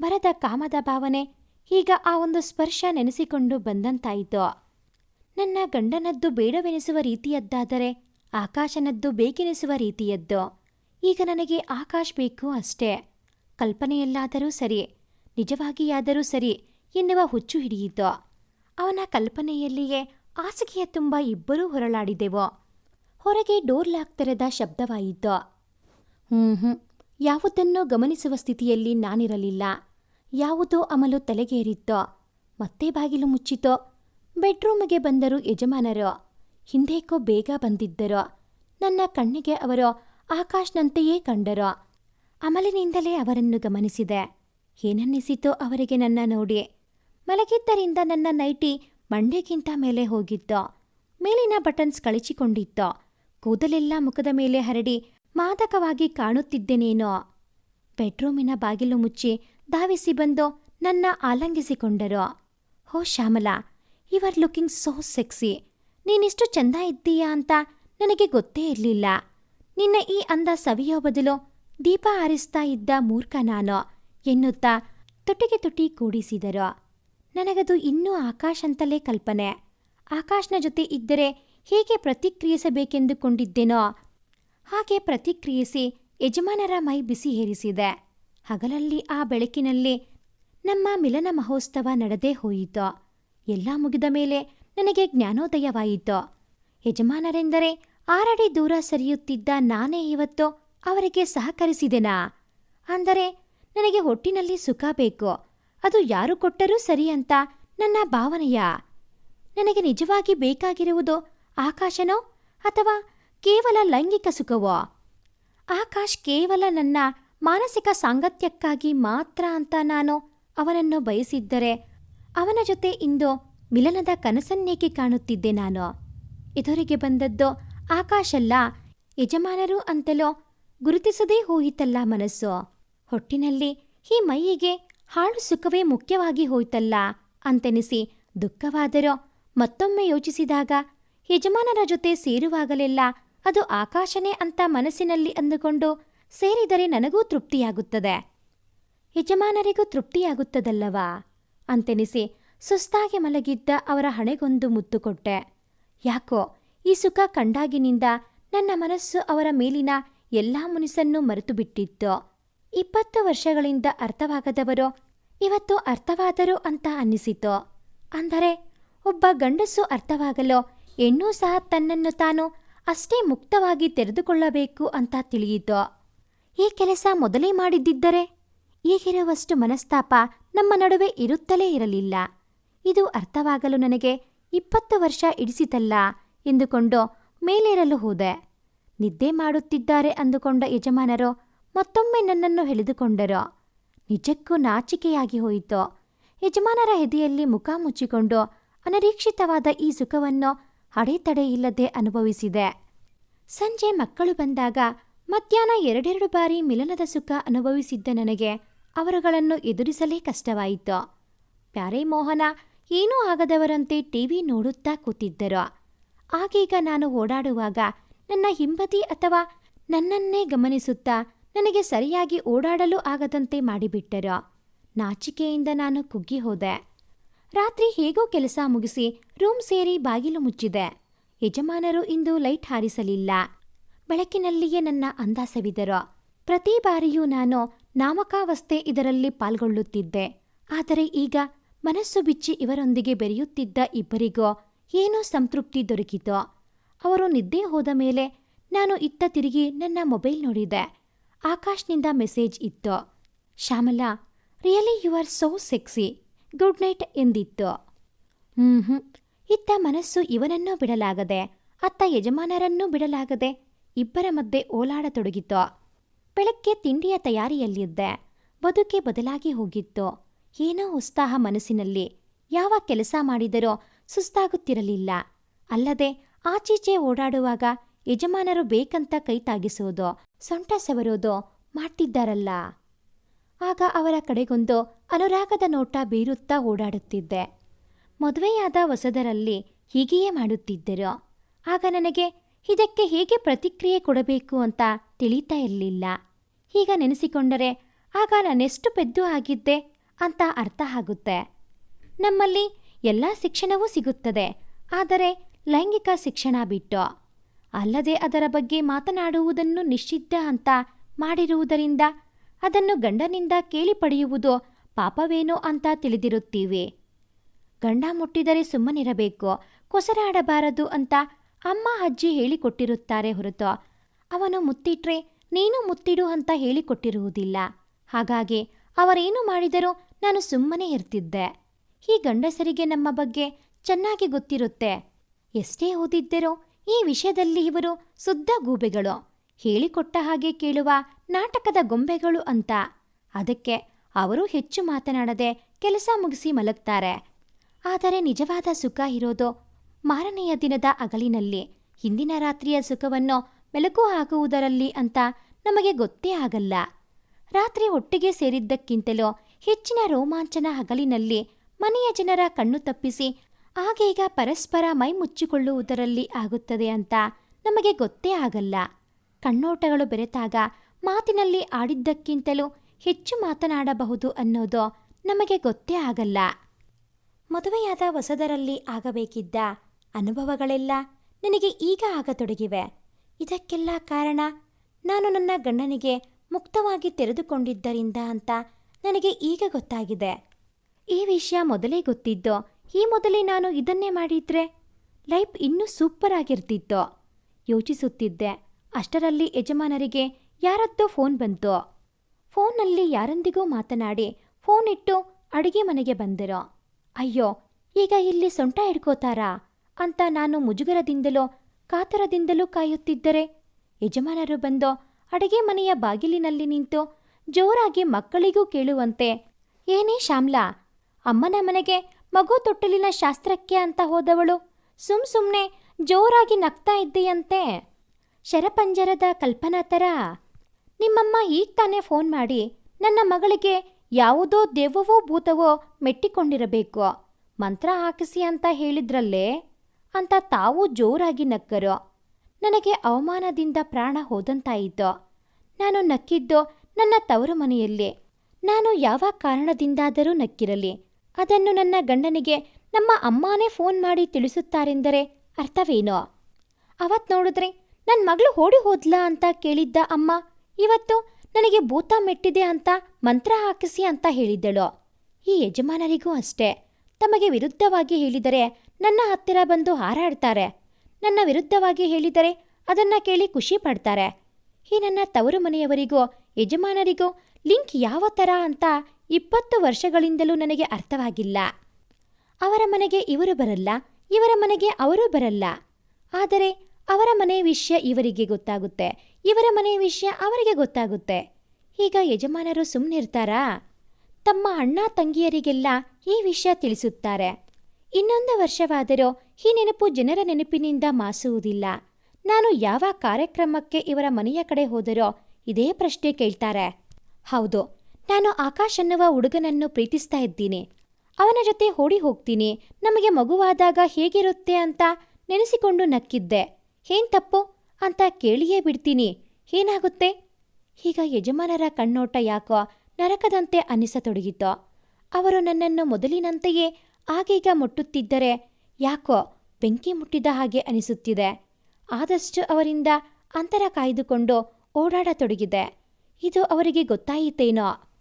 ಬರದ ಕಾಮದ ಭಾವನೆ ಈಗ ಆ ಒಂದು ಸ್ಪರ್ಶ ನೆನೆಸಿಕೊಂಡು ಬಂದಂತಾಯಿತು. ನನ್ನ ಗಂಡನದ್ದು ಬೇಡವೆನಿಸುವ ರೀತಿಯದ್ದಾದರೆ ಆಕಾಶನದ್ದು ಬೇಕೆನಿಸುವ ರೀತಿಯದ್ದು. ಈಗ ನನಗೆ ಆಕಾಶ್ ಬೇಕು ಅಷ್ಟೇ. ಕಲ್ಪನೆಯಲ್ಲಾದರೂ ಸರಿ, ನಿಜವಾಗಿಯಾದರೂ ಸರಿ ಎನ್ನುವ ಹುಚ್ಚು ಹಿಡಿಯಿತು. ಅವನ ಕಲ್ಪನೆಯಲ್ಲಿಯೇ ಹಾಸಿಗೆಯ ತುಂಬ ಇಬ್ಬರೂ ಹೊರಳಾಡಿದೆವು. ಹೊರಗೆ ಡೋರ್ ಲಾಕ್ ತೆರೆದ ಶಬ್ದವಾಯಿತು. ಹ್ಞೂ ಹ್ಞೂ ಯಾವುದನ್ನೂ ಗಮನಿಸುವ ಸ್ಥಿತಿಯಲ್ಲಿ ನಾನಿರಲಿಲ್ಲ. ಯಾವುದೋ ಅಮಲು ತಲೆಗೇರಿತ್ತೋ, ಮತ್ತೆ ಬಾಗಿಲು ಮುಚ್ಚಿತೋ ಬೆಡ್ರೂಮ್ಗೆ ಬಂದರು ಯಜಮಾನರು, ಹಿಂದೇಕೋ ಬೇಗ ಬಂದಿದ್ದರು, ನನ್ನ ಕಣ್ಣಿಗೆ ಅವರು, ಆಕಾಶ್ನಂತೆಯೇ ಕಂಡರು, ಅಮಲಿನಿಂದಲೇ ಅವರನ್ನು ಗಮನಿಸಿದೆ. ಏನನ್ನಿಸಿತೋ ಅವರಿಗೆ ನನ್ನ ನೋಡಿ. ಮಲಗಿದ್ದರಿಂದ ನನ್ನ ನೈಟಿ ಮಂಡೆಗಿಂತ ಮೇಲೆ ಹೋಗಿತ್ತು, ಮೇಲಿನ ಬಟನ್ಸ್ ಕಳಚಿಕೊಂಡಿತ್ತು, ಕೂದಲೆಲ್ಲ ಮುಖದ ಮೇಲೆ ಹರಡಿ ಮಾದಕವಾಗಿ ಕಾಣುತ್ತಿದ್ದೆನೇನೋ, ಬೆಡ್ರೂಮಿನ ಬಾಗಿಲು ಮುಚ್ಚಿ ಧಾವಿಸಿ ಬಂದು ನನ್ನ ಆಲಂಗಿಸಿಕೊಂಡರು. ಹೋ Shyamala you are looking so sexy ನೀನಿಷ್ಟು ಚಂದ ಇದ್ದೀಯಾ ಅಂತ ನನಗೆ ಗೊತ್ತೇ ಇರಲಿಲ್ಲ. ನಿನ್ನ ಈ ಅಂದ ಸವಿಯೋ ಬದಲು ದೀಪ ಆರಿಸ್ತಾ ಇದ್ದ ಮೂರ್ಖ ನಾನು, ಎನ್ನುತ್ತಾ ತುಟಿಗೆ ತುಟಿ ಕೂಡಿಸಿದರು. ನನಗದು ಇನ್ನೂ ಆಕಾಶ್ ಅಂತಲೇ ಕಲ್ಪನೆ. ಆಕಾಶ್ನ ಜೊತೆ ಇದ್ದರೆ ಹೇಗೆ ಪ್ರತಿಕ್ರಿಯಿಸಬೇಕೆಂದುಕೊಂಡಿದ್ದೇನೋ? ಹಾಗೆ ಪ್ರತಿಕ್ರಿಯಿಸಿ ಯಜಮಾನರ ಮೈ ಬಿಸಿ ಹೇರಿಸಿದೆ. ಹಗಲಲ್ಲಿ ಆ ಬೆಳಕಿನಲ್ಲಿ ನಮ್ಮ ಮಿಲನ ಮಹೋತ್ಸವ ನಡೆದೇ ಹೋಯಿತು. ಎಲ್ಲ ಮುಗಿದ ಮೇಲೆ ನನಗೆ ಜ್ಞಾನೋದಯವಾಯಿತು. ಯಜಮಾನರೆಂದರೆ ಆರಡಿ ದೂರ ಸರಿಯುತ್ತಿದ್ದ ನಾನೇ ಇವತ್ತು ಅವರಿಗೆ ಸಹಕರಿಸಿದೆನಾ? ಅಂದರೆ ನನಗೆ ಹೊಟ್ಟಿನಲ್ಲಿ ಸುಖ ಬೇಕು. ಅದು ಯಾರು ಕೊಟ್ಟರೂ ಸರಿ ಅಂತ ನನ್ನ ಭಾವನೆಯ. ನನಗೆ ನಿಜವಾಗಿ ಬೇಕಾಗಿರುವುದು ಆಕಾಶನೋ ಅಥವಾ ಕೇವಲ ಲೈಂಗಿಕ ಸುಖವೋ? ಆಕಾಶ್ ಕೇವಲ ನನ್ನ ಮಾನಸಿಕ ಸಾಂಗತ್ಯಕ್ಕಾಗಿ ಮಾತ್ರ ಅಂತ ನಾನು ಅವನನ್ನು ಬಯಸಿದ್ದರೆ ಅವನ ಜೊತೆ ಇಂದು ಮಿಲನದ ಕನಸನ್ನೇಕೆ ಕಾಣುತ್ತಿದ್ದೆ ನಾನು. ಎದುರಿಗೆ ಬಂದದ್ದು ಆಕಾಶಲ್ಲ, ಯಜಮಾನರು ಅಂತಲೋ ಗುರುತಿಸದೇ ಹೋಯಿತಲ್ಲ ಮನಸ್ಸು. ಹೊಟ್ಟಿನಲ್ಲಿ ಈ ಮೈಯಿಗೆ ಹಾಳು ಸುಖವೇ ಮುಖ್ಯವಾಗಿ ಹೋಯ್ತಲ್ಲ ಅಂತೆನಿಸಿ ದುಃಖವಾದರೂ ಮತ್ತೊಮ್ಮೆ ಯೋಚಿಸಿದಾಗ ಯಜಮಾನರ ಜೊತೆ ಸೇರುವಾಗಲೆಲ್ಲ ಅದು ಆಕಾಶನೇ ಅಂತ ಮನಸ್ಸಿನಲ್ಲಿ ಅಂದುಕೊಂಡು ಸೇರಿದರೆ ನನಗೂ ತೃಪ್ತಿಯಾಗುತ್ತದೆ. ಯಜಮಾನರಿಗೂ ತೃಪ್ತಿಯಾಗುತ್ತದಲ್ಲವಾ? ಅಂತೆನಿಸಿ ಸುಸ್ತಾಗಿ ಮಲಗಿದ್ದ ಅವರ ಹಣೆಗೊಂದು ಮುತ್ತು ಕೊಟ್ಟೆ. ಯಾಕೋ ಈ ಸುಖ ಕಂಡಾಗಿನಿಂದ ನನ್ನ ಮನಸ್ಸು ಅವರ ಮೇಲಿನ ಎಲ್ಲಾ ಮುನಿಸನ್ನು ಮರೆತು ಬಿಟ್ಟಿತ್ತು ಇಪ್ಪತ್ತು ವರ್ಷಗಳಿಂದ ಅರ್ಥವಾಗದವರು, ಇವತ್ತು ಅರ್ಥವಾದರು ಅಂತ ಅನ್ನಿಸಿತು. ಅಂದರೆ ಒಬ್ಬ ಗಂಡಸು ಅರ್ಥವಾಗಲು, ಹೆಣ್ಣೂ ಸಹ ತನ್ನನ್ನು ತಾನು ಅಷ್ಟೇ ಮುಕ್ತವಾಗಿ ತೆರೆದುಕೊಳ್ಳಬೇಕು ಅಂತ ತಿಳಿಯಿತು. ಈ ಕೆಲಸ ಮೊದಲೇ ಮಾಡಿದ್ದಿದ್ದರೆ ಈಗಿರುವಷ್ಟು ಮನಸ್ತಾಪ ನಮ್ಮ ನಡುವೆ ಇರುತ್ತಲೇ ಇರಲಿಲ್ಲ. ಇದು ಅರ್ಥವಾಗಲು ನನಗೆ ಇಪ್ಪತ್ತು ವರ್ಷ ಇಡಿಸಿತಲ್ಲ ಎಂದುಕೊಂಡು ಮೇಲೇರಲು ಹೋದೆ. ನಿದ್ದೆ ಮಾಡುತ್ತಿದ್ದಾರೆ ಅಂದುಕೊಂಡ ಯಜಮಾನರು ಮತ್ತೊಮ್ಮೆ ನನ್ನನ್ನು ಹಿಡಿದುಕೊಂಡರು ನಿಜಕ್ಕೂ ನಾಚಿಕೆಯಾಗಿ ಹೋಯಿತು. ಯಜಮಾನರ ಹೆದೆಯಲ್ಲಿ ಮುಖ ಮುಚ್ಚಿಕೊಂಡು ಅನಿರೀಕ್ಷಿತವಾದ ಈ ಸುಖವನ್ನು ಅಡೆತಡೆ ಅನುಭವಿಸಿದೆ. ಸಂಜೆ ಮಕ್ಕಳು ಬಂದಾಗ ಮಧ್ಯಾಹ್ನ ಎರಡೆರಡು ಬಾರಿ ಮಿಲನದ ಸುಖ ಅನುಭವಿಸಿದ್ದ ನನಗೆ ಅವರುಗಳನ್ನು ಎದುರಿಸಲೇ ಕಷ್ಟವಾಯಿತು. ಪ್ಯಾರೆ ಮೋಹನ, ಏನೂ ಆಗದವರಂತೆ ಟಿವಿ ನೋಡುತ್ತಾ ಕೂತಿದ್ದರು. ಆಗೀಗ ನಾನು ಓಡಾಡುವಾಗ ನನ್ನ ಹಿಂಬದಿ ಅಥವಾ ನನ್ನನ್ನೇ ಗಮನಿಸುತ್ತಾ ನನಗೆ ಸರಿಯಾಗಿ ಓಡಾಡಲು ಆಗದಂತೆ ಮಾಡಿಬಿಟ್ಟರು. ನಾಚಿಕೆಯಿಂದ ನಾನು ಕುಗ್ಗಿ ಹೋದೆ. ರಾತ್ರಿ ಹೇಗೋ ಕೆಲಸ ಮುಗಿಸಿ ರೂಮ್ ಸೇರಿ ಬಾಗಿಲು ಮುಚ್ಚಿದೆ. ಯಜಮಾನರು ಇಂದು ಲೈಟ್ ಹಾರಿಸಲಿಲ್ಲ. ಬೆಳಕಿನಲ್ಲಿಯೇ ನನ್ನ ಅಂದಾಸವಿದರು. ಪ್ರತಿ ಬಾರಿಯೂ ನಾನು ನಾಮಕಾವಸ್ಥೆ ಇದರಲ್ಲಿ ಪಾಲ್ಗೊಳ್ಳುತ್ತಿದ್ದೆ. ಆದರೆ ಈಗ ಮನಸ್ಸು ಬಿಚ್ಚಿ ಇವರೊಂದಿಗೆ ಬೆರೆಯುತ್ತಿದ್ದ ಇಬ್ಬರಿಗೋ ಏನೋ ಸಂತೃಪ್ತಿ ದೊರಕಿತು. ಅವರು ನಿದ್ದೆ ಹೋದ ಮೇಲೆ ನಾನು ಇತ್ತ ತಿರುಗಿ ನನ್ನ ಮೊಬೈಲ್ ನೋಡಿದೆ. ಆಕಾಶ್ನಿಂದ ಮೆಸೇಜ್ ಇತ್ತು. Shyamala, really you are so sexy. Good night ಎಂದಿತ್ತು. ಹ್ಞೂ ಇತ್ತ ಮನಸ್ಸು ಇವನನ್ನೂ ಬಿಡಲಾಗದೆ, ಅತ್ತ ಯಜಮಾನರನ್ನೂ ಬಿಡಲಾಗದೆ ಇಬ್ಬರ ಮಧ್ಯೆ ಓಲಾಡತೊಡಗಿತು ಬೆಳಗ್ಗೆ ತಿಂಡಿಯ ತಯಾರಿಯಲ್ಲಿದ್ದೆ. ಬದುಕೆ ಬದಲಾಗಿ ಹೋಗಿತ್ತು. ಏನೋ ಉತ್ಸಾಹ ಮನಸ್ಸಿನಲ್ಲಿ ಯಾವ ಕೆಲಸ ಮಾಡಿದರೋ ಸುಸ್ತಾಗುತ್ತಿರಲಿಲ್ಲ. ಅಲ್ಲದೆ ಆಚೀಚೆ ಓಡಾಡುವಾಗ ಯಜಮಾನರು ಬೇಕಂತ ಕೈ ತಾಗಿಸೋದು ಸೊಂಟ ಸವರೋದು ಮಾಡ್ತಿದ್ದಾರಲ್ಲ. ಆಗ ಅವರ ಕಡೆಗೊಂದು ಅನುರಾಗದ ನೋಟ ಬೀರುತ್ತಾ ಓಡಾಡುತ್ತಿದ್ದೆ. ಮದುವೆಯಾದ ಹೊಸದರಲ್ಲಿ ಹೀಗೆಯೇ ಮಾಡುತ್ತಿದ್ದರು. ಆಗ ನನಗೆ ಇದಕ್ಕೆ ಹೇಗೆ ಪ್ರತಿಕ್ರಿಯೆ ಕೊಡಬೇಕು ಅಂತ ತಿಳಿತಾ ಇರಲಿಲ್ಲ. ಈಗ ನೆನೆಸಿಕೊಂಡರೆ ಆಗ ನಾನೆಷ್ಟು ಪೆದ್ದು ಆಗಿದ್ದೆ ಅಂತ ಅರ್ಥ ಆಗುತ್ತೆ. ನಮ್ಮಲ್ಲಿ ಎಲ್ಲ ಶಿಕ್ಷಣವೂ ಸಿಗುತ್ತದೆ. ಆದರೆ ಲೈಂಗಿಕ ಶಿಕ್ಷಣ ಬಿಟ್ಟು ಅಲ್ಲದೆ ಅದರ ಬಗ್ಗೆ ಮಾತನಾಡುವುದನ್ನು ನಿಷಿದ್ಧ ಅಂತ ಮಾಡಿರುವುದರಿಂದ ಅದನ್ನು ಗಂಡನಿಂದ ಕೇಳಿ ಪಡೆಯುವುದು ಪಾಪವೇನೋ ಅಂತ ತಿಳಿದಿರುತ್ತೀವಿ. ಗಂಡ ಮುಟ್ಟಿದರೆ ಸುಮ್ಮನಿರಬೇಕು, ಕೊಸರಾಡಬಾರದು ಅಂತ ಅಮ್ಮ, ಅಜ್ಜಿ ಹೇಳಿಕೊಟ್ಟಿರುತ್ತಾರೆ ಹೊರತು ಅವನು ಮುತ್ತಿಟ್ರೆ ನೀನು ಮುತ್ತಿಡು ಅಂತ ಹೇಳಿಕೊಟ್ಟಿರುವುದಿಲ್ಲ. ಹಾಗಾಗಿ ಅವರೇನು ಮಾಡಿದರೂ ನಾನು ಸುಮ್ಮನೆ ಇರ್ತಿದ್ದೆ. ಈ ಗಂಡಸರಿಗೆ ನಮ್ಮ ಬಗ್ಗೆ ಚೆನ್ನಾಗಿ ಗೊತ್ತಿರುತ್ತೆ. ಎಷ್ಟೇ ಓದಿದ್ದರೂ ಈ ವಿಷಯದಲ್ಲಿ ಇವರು ಶುದ್ಧ ಗೂಬೆಗಳು. ಹೇಳಿಕೊಟ್ಟ ಹಾಗೆ ಕೇಳುವ ನಾಟಕದ ಗೊಂಬೆಗಳು ಅಂತ. ಅದಕ್ಕೆ ಅವರು ಹೆಚ್ಚು ಮಾತನಾಡದೆ ಕೆಲಸ ಮುಗಿಸಿ ಮಲಗ್ತಾರೆ. ಆದರೆ ನಿಜವಾದ ಸುಖ ಇರೋದು ಮಾರನೆಯ ದಿನದ ಅಗಲಿನಲ್ಲಿ ಹಿಂದಿನ ರಾತ್ರಿಯ ಸುಖವನ್ನು ಮೆಲುಕು ಹಾಕುವುದರಲ್ಲಿ ಅಂತ ನಮಗೆ ಗೊತ್ತೇ ಆಗಲ್ಲ. ರಾತ್ರಿ ಒಟ್ಟಿಗೆ ಸೇರಿದ್ದಕ್ಕಿಂತಲೂ ಹೆಚ್ಚಿನ ರೋಮಾಂಚನ ಹಗಲಿನಲ್ಲಿ ಮನೆಯ ಜನರ ಕಣ್ಣು ತಪ್ಪಿಸಿ ಆಗೀಗ ಪರಸ್ಪರ ಮೈ ಮುಚ್ಚಿಕೊಳ್ಳುವುದರಲ್ಲಿ ಆಗುತ್ತದೆ ಅಂತ ನಮಗೆ ಗೊತ್ತೇ ಆಗಲ್ಲ. ಕಣ್ಣೋಟಗಳು ಬೆರೆತಾಗ ಮಾತಿನಲ್ಲಿ ಆಡಿದ್ದಕ್ಕಿಂತಲೂ ಹೆಚ್ಚು ಮಾತನಾಡಬಹುದು ಅನ್ನೋದು ನಮಗೆ ಗೊತ್ತೇ ಆಗಲ್ಲ. ಮದುವೆಯಾದ ಹೊಸದರಲ್ಲಿ ಆಗಬೇಕಿದ್ದ ಅನುಭವಗಳೆಲ್ಲ ನನಗೆ ಈಗ ಆಗತೊಡಗಿವೆ. ಇದಕ್ಕೆಲ್ಲ ಕಾರಣ ನಾನು ನನ್ನ ಗಂಡನಿಗೆ ಮುಕ್ತವಾಗಿ ತೆರೆದುಕೊಂಡಿದ್ದರಿಂದ ಅಂತ ನನಗೆ ಈಗ ಗೊತ್ತಾಗಿದೆ. ಈ ವಿಷಯ ಮೊದಲೇ ಗೊತ್ತಿದ್ದು, ಈ ಮೊದಲೇ ನಾನು ಇದನ್ನೇ ಮಾಡಿದ್ರೆ ಲೈಫ್ ಇನ್ನೂ ಸೂಪರ್ ಆಗಿರ್ತಿತ್ತು ಯೋಚಿಸುತ್ತಿದ್ದೆ. ಅಷ್ಟರಲ್ಲಿ ಯಜಮಾನರಿಗೆ ಯಾರದ್ದೋ ಫೋನ್ ಬಂತು. ಫೋನ್ನಲ್ಲಿ ಯಾರೊಂದಿಗೂ ಮಾತನಾಡಿ ಫೋನ್ ಇಟ್ಟು ಅಡುಗೆ ಮನೆಗೆ ಬಂದರು. ಅಯ್ಯೋ, ಈಗ ಇಲ್ಲಿ ಸೊಂಟ ಹಿಡ್ಕೋತಾರಾ? ಅಂತ ನಾನು ಮುಜುಗರದಿಂದಲೋ, ಕಾತರದಿಂದಲೂ ಕಾಯುತ್ತಿದ್ದರೆ? ಯಜಮಾನರು ಬಂದು ಅಡಿಗೆ ಮನೆಯ ಬಾಗಿಲಿನಲ್ಲಿ ನಿಂತು ಜೋರಾಗಿ ಮಕ್ಕಳಿಗೂ ಕೇಳುವಂತೆ, ಏನೇ ಶ್ಯಾಮ್ಲಾ, ಅಮ್ಮನ ಮನೆಗೆ ಮಗು ತೊಟ್ಟಲಿನ ಶಾಸ್ತ್ರಕ್ಕೆ ಅಂತ ಹೋದವಳು, ಸುಮ್ ಸುಮ್ನೆ ಜೋರಾಗಿ ನಗ್ತಾ ಇದ್ದೀಯಂತೆ? ಶರಪಂಜರದ ಕಲ್ಪನಾ ಥರ ನಿಮ್ಮಮ್ಮ ಈಗ ತಾನೇ ಫೋನ್ ಮಾಡಿ ನನ್ನ ಮಗಳಿಗೆ ಯಾವುದೋ ದೆವ್ವವೋ ಭೂತವೋ ಮೆಟ್ಟಿಕೊಂಡಿರಬೇಕು, ಮಂತ್ರ ಹಾಕಿಸಿ ಅಂತ ಹೇಳಿದ್ರಲ್ಲೇ? ಅಂತ ತಾವು ಜೋರಾಗಿ ನಕ್ಕರು. ನನಗೆ ಅವಮಾನದಿಂದ ಪ್ರಾಣ ಹೋದಂತಾಯಿತು. ನಾನು ನಕ್ಕಿದ್ದು ನನ್ನ ತವರು ಮನೆಯಲ್ಲಿ. ನಾನು ಯಾವ ಕಾರಣದಿಂದಾದರೂ ನಕ್ಕಿರಲಿ. ಅದನ್ನು ನನ್ನ ಗಂಡನಿಗೆ, ನಮ್ಮ ಅಮ್ಮನೇ ಫೋನ್ ಮಾಡಿ ತಿಳಿಸುತ್ತಾರೆಂದರೆ ಅರ್ಥವೇನೋ? ಅವತ್ ನೋಡಿದ್ರೆ ನನ್ನ ಮಗಳು ಓಡಿ ಹೋದ್ಲಾ ಅಂತ ಕೇಳಿದ್ದ ಅಮ್ಮ, ಇವತ್ತು ನನಗೆ ಭೂತ ಮೆಟ್ಟಿದೆ ಅಂತ ಮಂತ್ರ ಹಾಕಿಸಿ ಅಂತ ಹೇಳಿದ್ದಳು. ಈ ಯಜಮಾನರಿಗೂ ಅಷ್ಟೇ. ತಮಗೆ ವಿರುದ್ಧವಾಗಿ ಹೇಳಿದರೆ ನನ್ನ ಹತ್ತಿರ ಬಂದು ಹಾರಾಡ್ತಾರೆ. ನನ್ನ ವಿರುದ್ಧವಾಗಿ ಹೇಳಿದರೆ ಅದನ್ನ ಕೇಳಿ ಖುಷಿ ಪಡ್ತಾರೆ. ಈ ನನ್ನ ತವರು ಮನೆಯವರಿಗೂ, ಯಜಮಾನರಿಗೂ, ಲಿಂಕ್ ಯಾವ ಥರ ಅಂತ ಇಪ್ಪತ್ತು ವರ್ಷಗಳಿಂದಲೂ ನನಗೆ ಅರ್ಥವಾಗಿಲ್ಲ. ಅವರ ಮನೆಗೆ ಇವರು ಬರಲ್ಲ, ಇವರ ಮನೆಗೆ ಅವರು ಬರಲ್ಲ. ಆದರೆ ಅವರ ಮನೆ ವಿಷಯ ಇವರಿಗೆ ಗೊತ್ತಾಗುತ್ತೆ, ಇವರ ಮನೆ ವಿಷಯ ಅವರಿಗೆ ಗೊತ್ತಾಗುತ್ತೆ. ಈಗ ಯಜಮಾನರು ಸುಮ್ಮನಿರ್ತಾರಾ ತಮ್ಮ ಅಣ್ಣ ತಂಗಿಯರಿಗೆಲ್ಲ ಈ ವಿಷಯ ತಿಳಿಸುತ್ತಾರೆ. ಇನ್ನೊಂದು ವರ್ಷವಾದರೂ ಈ ನೆನಪು ಜನರ ನೆನಪಿನಿಂದ ಮಾಸುವುದಿಲ್ಲ. ನಾನು ಯಾವ ಕಾರ್ಯಕ್ರಮಕ್ಕೆ ಇವರ ಮನೆಯ ಕಡೆ ಹೋದರೋ ಇದೇ ಪ್ರಶ್ನೆ ಕೇಳ್ತಾರೆ. ಹೌದು, ನಾನು ಆಕಾಶ್ ಅನ್ನುವ ಹುಡುಗನನ್ನು ಪ್ರೀತಿಸ್ತಾ ಇದ್ದೀನಿ. ಅವನ ಜೊತೆ ಓಡಿ ಹೋಗ್ತೀನಿ, ನಮಗೆ ಮಗುವಾದಾಗ ಹೇಗಿರುತ್ತೆ ಅಂತ ನೆನೆಸಿಕೊಂಡು ನಕ್ಕಿದ್ದೆ. ಏನ್ ತಪ್ಪು? ಅಂತ ಕೇಳಿಯೇ ಬಿಡ್ತೀನಿ. ಏನಾಗುತ್ತೆ? ಈಗ ಯಜಮಾನರ ಕಣ್ಣೋಟ ಯಾಕೋ ನರಕದಂತೆ ಅನ್ನಿಸತೊಡಗಿತು ಅವರು ನನ್ನನ್ನು ಮೊದಲಿನಂತೆಯೇ ಆಗೀಗ ಮುಟ್ಟುತ್ತಿದ್ದರೆ ಯಾಕೋ ಬೆಂಕಿ ಮುಟ್ಟಿದ ಹಾಗೆ ಅನಿಸುತ್ತಿದೆ. ಆದಷ್ಟು ಅವರಿಂದ ಅಂತರ ಕಾಯ್ದುಕೊಂಡು ಓಡಾಡತೊಡಗಿದೆ ಇದು ಅವರಿಗೆ ಗೊತ್ತಾಯಿತೇನೋ?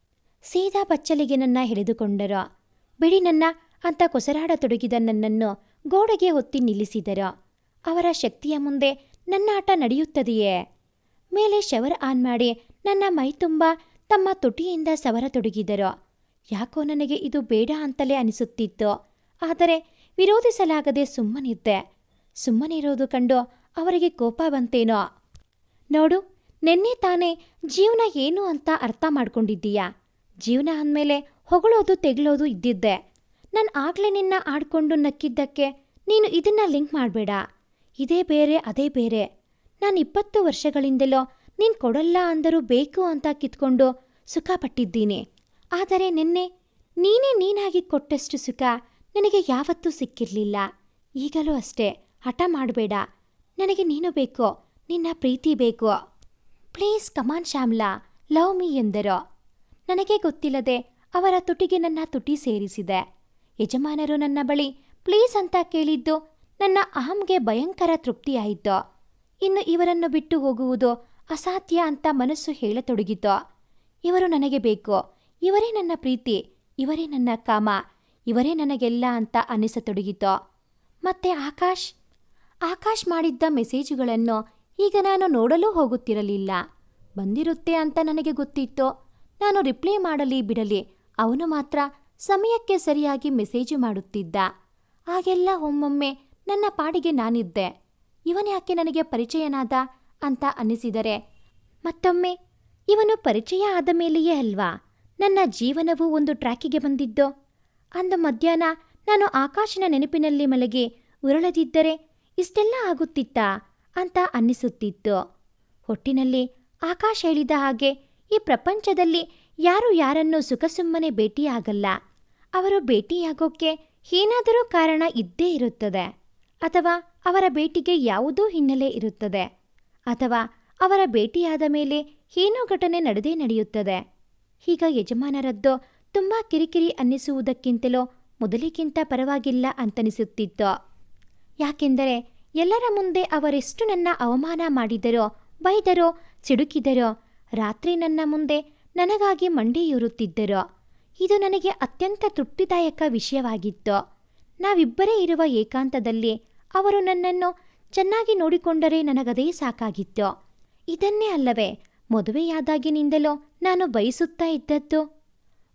ಸೀದಾ ಬಚ್ಚಲಿಗೆ ನನ್ನ ಹಿಡಿದುಕೊಂಡರು? ಬಿಡಿ ನನ್ನ ಅಂತ ಕೊಸರಾಡತೊಡಗಿದ ನನ್ನನ್ನು ಗೋಡೆಗೆ ಹೊತ್ತಿ ನಿಲ್ಲಿಸಿದರು? ಅವರ ಶಕ್ತಿಯ ಮುಂದೆ ನನ್ನ ಆಟ ನಡೆಯುತ್ತದೆಯೇ? ಮೇಲೆ ಶವರ್ ಆನ್ ಮಾಡಿ ನನ್ನ ಮೈ ತುಂಬ ತಮ್ಮ ತುಟಿಯಿಂದ ಸವರತೊಡಗಿದರು? ಯಾಕೋ ನನಗೆ ಇದು ಬೇಡ ಅಂತಲೇ ಅನಿಸುತ್ತಿತ್ತು. ಆದರೆ ವಿರೋಧಿಸಲಾಗದೆ ಸುಮ್ಮನಿದ್ದೆ. ಸುಮ್ಮನಿರೋದು ಕಂಡು ಅವರಿಗೆ ಕೋಪ ಬಂತೇನೋ. ನೋಡು, ನಿನ್ನೆ ತಾನೇ ಜೀವನ ಏನು ಅಂತ ಅರ್ಥ ಮಾಡ್ಕೊಂಡಿದ್ದೀಯಾ? ಜೀವನ ಅಂದಮೇಲೆ ಹೊಗಳೋದು ತೆಗಳೋದು ಇದ್ದಿದ್ದೆ. ನಾನು ಆಗ್ಲೇ ನಿನ್ನ ಆಡ್ಕೊಂಡು ನಕ್ಕಿದ್ದಕ್ಕೆ ನೀನು ಇದನ್ನ ಲಿಂಕ್ ಮಾಡಬೇಡ. ಇದೇ ಬೇರೆ, ಅದೇ ಬೇರೆ. ನಾನು ಇಪ್ಪತ್ತು ವರ್ಷಗಳಿಂದಲೋ ನೀನು ಕೊಡಲ್ಲ ಅಂದರೂ ಬೇಕು ಅಂತ ಕಿತ್ಕೊಂಡು ಸುಖ ಪಟ್ಟಿದ್ದೀನಿ ಆದರೆ ನಿನ್ನೆ ನೀನೇ ನೀನಾಗಿ ಕೊಟ್ಟಷ್ಟು ಸುಖ ನನಗೆ ಯಾವತ್ತೂ ಸಿಕ್ಕಿರಲಿಲ್ಲ. ಈಗಲೂ ಅಷ್ಟೇ ಹಠ ಮಾಡಬೇಡ. ನನಗೆ ನೀನು ಬೇಕು, ನಿನ್ನ ಪ್ರೀತಿ ಬೇಕು? Please come on Shyamla, love me ಎಂದರು. ನನಗೆ ಗೊತ್ತಿಲ್ಲದೆ ಅವರ ತುಟಿಗೆ ನನ್ನ ತುಟಿ ಸೇರಿಸಿದೆ. ಯಜಮಾನರು ನನ್ನ ಬಳಿ ಪ್ಲೀಸ್ ಅಂತ ಕೇಳಿದ್ದು ನನ್ನ ಅಹಂಗೆ ಭಯಂಕರ ತೃಪ್ತಿಯಾಯಿತು. ಇನ್ನು ಇವರನ್ನು ಬಿಟ್ಟು ಹೋಗುವುದು ಅಸಾಧ್ಯ ಅಂತ ಮನಸ್ಸು ಹೇಳತೊಡಗಿತು. ಇವರು ನನಗೆ ಬೇಕು ಇವರೇ ನನ್ನ ಪ್ರೀತಿ, ಇವರೇ ನನ್ನ ಕಾಮ, ಇವರೇ ನನಗೆಲ್ಲ ಅಂತ ಅನ್ನಿಸತೊಡಗಿತು? ಮತ್ತೆ ಆಕಾಶ್? ಆಕಾಶ್ ಮಾಡಿದ್ದ ಮೆಸೇಜುಗಳನ್ನು ಈಗ ನಾನು ನೋಡಲು ಹೋಗುತ್ತಿರಲಿಲ್ಲ. ಬಂದಿರುತ್ತೆ ಅಂತ ನನಗೆ ಗೊತ್ತಿತ್ತು? ನಾನು ರಿಪ್ಲೈ ಮಾಡಲಿ ಬಿಡಲಿ, ಅವನು ಮಾತ್ರ ಸಮಯಕ್ಕೆ ಸರಿಯಾಗಿ ಮೆಸೇಜು ಮಾಡುತ್ತಿದ್ದ. ಆಗೆಲ್ಲ ಒಮ್ಮೊಮ್ಮೆ ನನ್ನ ಪಾಡಿಗೆ ನಾನಿದ್ದೆ. ಇವನ್ಯಾಕೆ ನನಗೆ ಪರಿಚಯನಾದ ಅಂತ ಅನ್ನಿಸಿದರೆ, ಮತ್ತೊಮ್ಮೆ, ಇವನು ಪರಿಚಯ ಆದ ಮೇಲೆಯೇ ಅಲ್ವಾ? ನನ್ನ ಜೀವನವೂ ಒಂದು ಟ್ರ್ಯಾಕಿಗೆ ಬಂದಿದ್ದೋ? ಅಂದು ಮಧ್ಯಾಹ್ನ ನಾನು ಆಕಾಶನ ನೆನಪಿನಲ್ಲಿ ಮಲಗಿ, ಉರುಳದಿದ್ದರೆ ಇಷ್ಟೆಲ್ಲ ಆಗುತ್ತಿತ್ತಾ ಅಂತ ಅನ್ನಿಸುತ್ತಿತ್ತು. ಹೊಟ್ಟಿನಲ್ಲಿ ಆಕಾಶ ಹೇಳಿದ ಹಾಗೆ ಈ ಪ್ರಪಂಚದಲ್ಲಿ ಯಾರು ಯಾರನ್ನು ಸುಖಸುಮ್ಮನೆ ಭೇಟಿಯಾಗಲ್ಲ. ಅವರು ಭೇಟಿಯಾಗೋಕ್ಕೆ ಏನಾದರೂ ಕಾರಣ ಇದ್ದೇ ಇರುತ್ತದೆ. ಅಥವಾ ಅವರ ಭೇಟಿಗೆ ಯಾವುದೋ ಹಿನ್ನೆಲೆ ಇರುತ್ತದೆ. ಅಥವಾ ಅವರ ಭೇಟಿಯಾದ ಮೇಲೆ ಏನೋ ಘಟನೆ ನಡೆದೇ ನಡೆಯುತ್ತದೆ. ಈಗ ಯಜಮಾನರದ್ದು ತುಂಬ ಕಿರಿಕಿರಿ ಅನ್ನಿಸುವುದಕ್ಕಿಂತಲೋ ಮೊದಲಿಗಿಂತ ಪರವಾಗಿಲ್ಲ ಅಂತನಿಸುತ್ತಿತ್ತು. ಯಾಕೆಂದರೆ ಎಲ್ಲರ ಮುಂದೆ ಅವರೆಷ್ಟು ನನ್ನ ಅವಮಾನ ಮಾಡಿದರೋ, ಬೈದರೋ, ಸಿಡುಕಿದರೋ, ರಾತ್ರಿ ನನ್ನ ಮುಂದೆ ನನಗಾಗಿ ಮಂಡಿಯೂರುತ್ತಿದ್ದರೋ. ಇದು ನನಗೆ ಅತ್ಯಂತ ತೃಪ್ತಿದಾಯಕ ವಿಷಯವಾಗಿತ್ತು. ನಾವಿಬ್ಬರೇ ಇರುವ ಏಕಾಂತದಲ್ಲಿ ಅವರು ನನ್ನನ್ನು ಚೆನ್ನಾಗಿ ನೋಡಿಕೊಂಡರೆ ನನಗದೇ ಸಾಕಾಗಿತ್ತು. ಇದನ್ನೇ ಅಲ್ಲವೇ ಮದುವೆಯಾದಾಗಿನಿಂದಲೂ ನಾನು ಬಯಸುತ್ತಾ ಇದ್ದದ್ದು.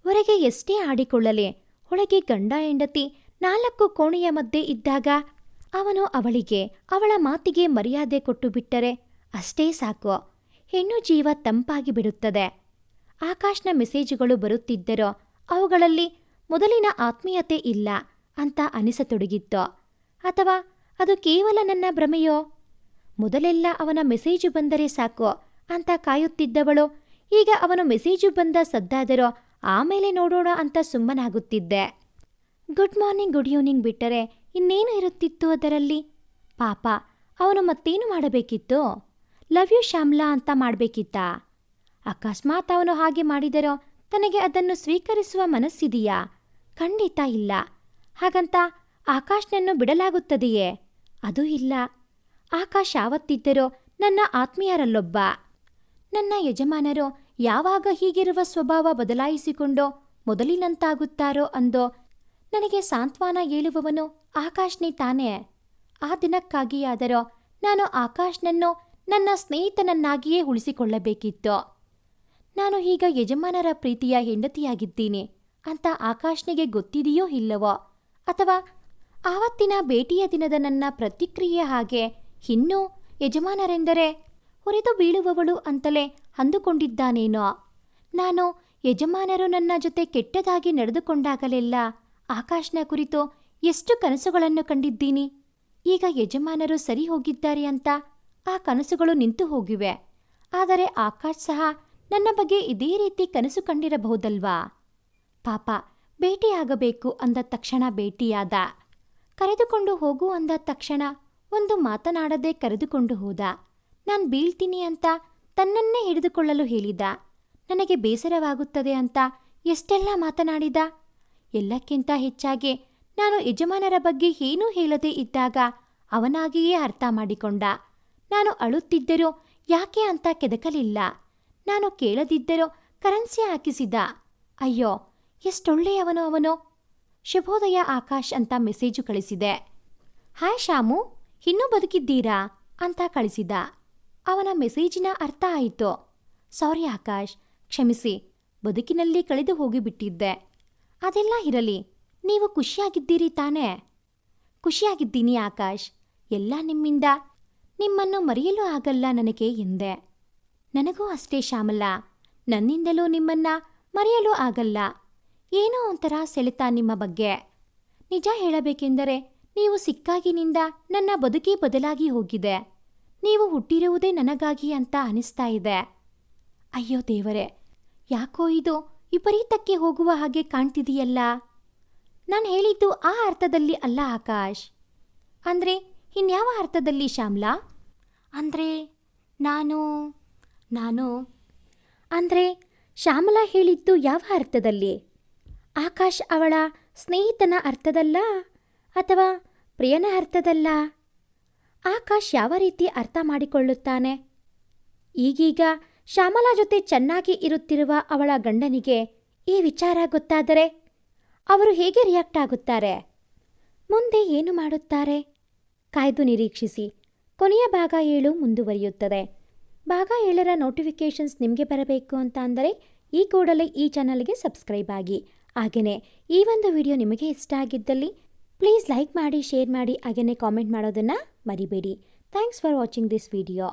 ಹೊರಗೆ ಎಷ್ಟೇ ಆಡಿಕೊಳ್ಳಲಿ ಒಳಗೆ ಗಂಡ ಹೆಂಡತಿ ನಾಲ್ಕು ಕೋಣೆಯ ಮಧ್ಯೆ ಇದ್ದಾಗ ಅವನು ಅವಳಿಗೆ ಅವಳ ಮಾತಿಗೆ ಮರ್ಯಾದೆ ಕೊಟ್ಟು ಬಿಟ್ಟರೆ ಅಷ್ಟೇ ಸಾಕು. ಹೆಣ್ಣು ಜೀವ ತಂಪಾಗಿ ಬಿಡುತ್ತದೆ. ಆಕಾಶ್ನ ಮೆಸೇಜುಗಳು ಬರುತ್ತಿದ್ದರೋ ಅವುಗಳಲ್ಲಿ ಮೊದಲಿನ ಆತ್ಮೀಯತೆ ಇಲ್ಲ ಅಂತ ಅನಿಸತೊಡಗಿತ್ತು. ಅಥವಾ ಅದು ಕೇವಲ ನನ್ನ ಭ್ರಮೆಯೋ? ಮೊದಲೆಲ್ಲ ಅವನ ಮೆಸೇಜು ಬಂದರೆ ಸಾಕು. ಅಂತ ಕಾಯುತ್ತಿದ್ದವಳು? ಈಗ ಅವನು ಮೆಸೇಜು ಬಂದ ಸದ್ದಾದರೋ ಆಮೇಲೆ ನೋಡೋಣ ಅಂತ ಸುಮ್ಮನಾಗುತ್ತಿದ್ದೆ. ಗುಡ್ ಮಾರ್ನಿಂಗ್, ಗುಡ್ ಈವ್ನಿಂಗ್ ಬಿಟ್ಟರೆ ಇನ್ನೇನು ಇರುತ್ತಿತ್ತು ಅದರಲ್ಲಿ? ಪಾಪ, ಅವನು ಮತ್ತೇನು ಮಾಡಬೇಕಿತ್ತು? ಲವ್ ಯು ಶ್ಯಾಮ್ಲಾ ಅಂತ ಮಾಡಬೇಕಿತ್ತಾ? ಅಕಸ್ಮಾತ್ ಅವನು ಹಾಗೆ ಮಾಡಿದರೋ, ತನಗೆ ಅದನ್ನು ಸ್ವೀಕರಿಸುವ ಮನಸ್ಸಿದೆಯಾ? ಖಂಡಿತ ಇಲ್ಲ. ಹಾಗಂತ ಆಕಾಶ್ನನ್ನು ಬಿಡಲಾಗುತ್ತದೆಯೇ? ಅದು ಇಲ್ಲ. ಆಕಾಶ್ ಯಾವತ್ತಿದ್ದರೋ ನನ್ನ ಆತ್ಮೀಯರಲ್ಲೊಬ್ಬ. ನನ್ನ ಯಜಮಾನರು, ಯಾವಾಗ ಹೀಗಿರುವ ಸ್ವಭಾವ ಬದಲಾಯಿಸಿಕೊಂಡೋ, ಮೊದಲಿನಂತಾಗುತ್ತಾರೋ ಅಂದೋ, ನನಗೆ ಸಾಂತ್ವನ ಹೇಳುವವನು ಆಕಾಶ್ನೇ ತಾನೇ. ಆ ದಿನಕ್ಕಾಗಿಯಾದರೋ, ನಾನು ಆಕಾಶ್ನನ್ನು ನನ್ನ ಸ್ನೇಹಿತನನ್ನಾಗಿಯೇ ಉಳಿಸಿಕೊಳ್ಳಬೇಕಿತ್ತು. ನಾನು ಈಗ ಯಜಮಾನರ ಪ್ರೀತಿಯ ಹೆಂಡತಿಯಾಗಿದ್ದೀನಿ ಅಂತ ಆಕಾಶ್ನಿಗೆ ಗೊತ್ತಿದೆಯೋ ಇಲ್ಲವೋ, ಅಥವಾ ಆವತ್ತಿನ ಭೇಟಿಯ ದಿನದ ನನ್ನ ಪ್ರತಿಕ್ರಿಯೆ ಹಾಗೆ ಇನ್ನೂ ಯಜಮಾನರೆಂದರೆ ಹೊರೆದು ಬೀಳುವವಳು ಅಂತಲೇ ಅಂದುಕೊಂಡಿದ್ದಾನೇನೋ. ನಾನು ಯಜಮಾನರು ನನ್ನ ಜೊತೆ ಕೆಟ್ಟದಾಗಿ ನಡೆದುಕೊಂಡಾಗಲೆಲ್ಲ ಆಕಾಶ್ನ ಕುರಿತು ಎಷ್ಟು ಕನಸುಗಳನ್ನು ಕಂಡಿದ್ದೀನಿ. ಈಗ ಯಜಮಾನರು ಸರಿ ಹೋಗಿದ್ದಾರೆ ಅಂತ ಆ ಕನಸುಗಳು ನಿಂತು ಹೋಗಿವೆ. ಆದರೆ ಆಕಾಶ್ ಸಹ ನನ್ನ ಬಗ್ಗೆ ಇದೇ ರೀತಿ ಕನಸು ಕಂಡಿರಬಹುದಲ್ವಾ? ಪಾಪ, ಭೇಟಿಯಾಗಬೇಕು ಅಂದ ತಕ್ಷಣ ಭೇಟಿಯಾದ. ಕರೆದುಕೊಂಡು ಹೋಗು ಅಂದ ತಕ್ಷಣ ಒಂದು ಮಾತನಾಡದೆ ಕರೆದುಕೊಂಡು ಹೋದ. ನಾನು ಬೀಳ್ತೀನಿ ಅಂತ ತನ್ನನ್ನೇ ಹಿಡಿದುಕೊಳ್ಳಲು ಹೇಳಿದ ನನಗೆ ಬೇಸರವಾಗುತ್ತದೆ ಅಂತ ಎಷ್ಟೆಲ್ಲ ಮಾತನಾಡಿದ. ಎಲ್ಲಕ್ಕಿಂತ ಹೆಚ್ಚಾಗಿ ನಾನು ಯಜಮಾನರ ಬಗ್ಗೆ ಏನೂ ಹೇಳದೇ ಇದ್ದಾಗ ಅವನಾಗಿಯೇ ಅರ್ಥ ಮಾಡಿಕೊಂಡ. ನಾನು ಅಳುತ್ತಿದ್ದರೂ ಯಾಕೆ ಅಂತ ಕೆದಕಲಿಲ್ಲ. ನಾನು ಕೇಳದಿದ್ದರೂ ಕರೆನ್ಸಿ ಹಾಕಿಸಿದ. ಅಯ್ಯೋ, ಎಷ್ಟೊಳ್ಳೆಯವನು ಅವನು. ಶುಭೋದಯ ಆಕಾಶ್ ಅಂತ ಮೆಸೇಜು ಕಳಿಸಿದೆ. ಹಾಯ್ ಶಾಮು, ಇನ್ನೂ ಬದುಕಿದ್ದೀರಾ? ಅಂತ ಕಳಿಸಿದ. ಅವನ ಮೆಸೇಜಿನ ಅರ್ಥ ಆಯಿತು. ಸಾರಿ ಆಕಾಶ್, ಕ್ಷಮಿಸಿ, ಬದುಕಿನಲ್ಲಿ ಕಳೆದು ಹೋಗಿಬಿಟ್ಟಿದ್ದೆ. ಅದೆಲ್ಲ ಇರಲಿ, ನೀವು ಖುಷಿಯಾಗಿದ್ದೀರಿ ತಾನೇ? ಖುಷಿಯಾಗಿದ್ದೀನಿ ಆಕಾಶ್, ಎಲ್ಲ ನಿಮ್ಮಿಂದ. ನಿಮ್ಮನ್ನು ಮರೆಯಲು ಆಗಲ್ಲ ನನಗೆ, ಎಂದೆ. ನನಗೂ ಅಷ್ಟೇ ಶ್ಯಾಮಲ್ಲ ನನ್ನಿಂದಲೂ ನಿಮ್ಮನ್ನ ಮರೆಯಲು ಆಗಲ್ಲ. ಏನೋ ಒಂಥರ ಸೆಳೆತ ನಿಮ್ಮ ಬಗ್ಗೆ. ನಿಜ ಹೇಳಬೇಕೆಂದರೆ, ನೀವು ಸಿಕ್ಕಾಗಿನಿಂದ ನನ್ನ ಬದುಕೇ ಬದಲಾಗಿ ಹೋಗಿದೆ. ನೀವು ಹುಟ್ಟಿರುವುದೇ ನನಗಾಗಿ ಅಂತ ಅನಿಸ್ತಾ ಇದೆ. ಅಯ್ಯೋ ದೇವರೇ, ಯಾಕೋ ಇದು ವಿಪರೀತಕ್ಕೆ ಹೋಗುವ ಹಾಗೆ ಕಾಣ್ತಿದೆಯಲ್ಲ? ನಾನು ಹೇಳಿದ್ದು ಆ ಅರ್ಥದಲ್ಲಿ ಅಲ್ಲ ಆಕಾಶ್. ಅಂದರೆ ಇನ್ಯಾವ ಅರ್ಥದಲ್ಲಿ ಶ್ಯಾಮ್ಲಾ? ಅಂದರೆ ನಾನು ನಾನು, ಅಂದರೆ ಶ್ಯಾಮಲಾ ಹೇಳಿದ್ದು ಯಾವ ಅರ್ಥದಲ್ಲಿ? ಆಕಾಶ್ ಅವಳ ಸ್ನೇಹಿತನ ಅರ್ಥದಲ್ಲ ಅಥವಾ ಪ್ರಿಯನ ಅರ್ಥದಲ್ಲ? ಆಕಾಶ್ ಯಾವ ರೀತಿ ಅರ್ಥ ಮಾಡಿಕೊಳ್ಳುತ್ತಾನೆ? ಈಗೀಗ ಶ್ಯಾಮಲಾ ಜೊತೆ ಚೆನ್ನಾಗಿ ಇರುತ್ತಿರುವ ಅವಳ ಗಂಡನಿಗೆ ಈ ವಿಚಾರ ಗೊತ್ತಾದರೆ ಅವರು ಹೇಗೆ ರಿಯಾಕ್ಟ್ ಆಗುತ್ತಾರೆ? ಮುಂದೆ ಏನು ಮಾಡುತ್ತಾರೆ? ಕಾಯ್ದು ನಿರೀಕ್ಷಿಸಿ. ಕೊನೆಯ ಭಾಗ ಏಳು ಮುಂದುವರಿಯುತ್ತದೆ. ಭಾಗ ಏಳರ ನೋಟಿಫಿಕೇಷನ್ಸ್ ನಿಮಗೆ ಬರಬೇಕು ಅಂತ ಅಂದರೆ ಈ ಕೂಡಲೇ ಈ ಚಾನಲ್ಗೆ ಸಬ್ಸ್ಕ್ರೈಬ್ ಆಗಿ. ಹಾಗೆಯೇ ಈ ಒಂದು ವಿಡಿಯೋ ನಿಮಗೆ ಇಷ್ಟ ಆಗಿದ್ದಲ್ಲಿ ಪ್ಲೀಸ್ ಲೈಕ್ ಮಾಡಿ ಶೇರ್ ಮಾಡಿ ಹಾಗೆಯೇ ಕಾಮೆಂಟ್ ಮಾಡೋದನ್ನು ಮರಿಬೇಡಿ. Thanks for watching this video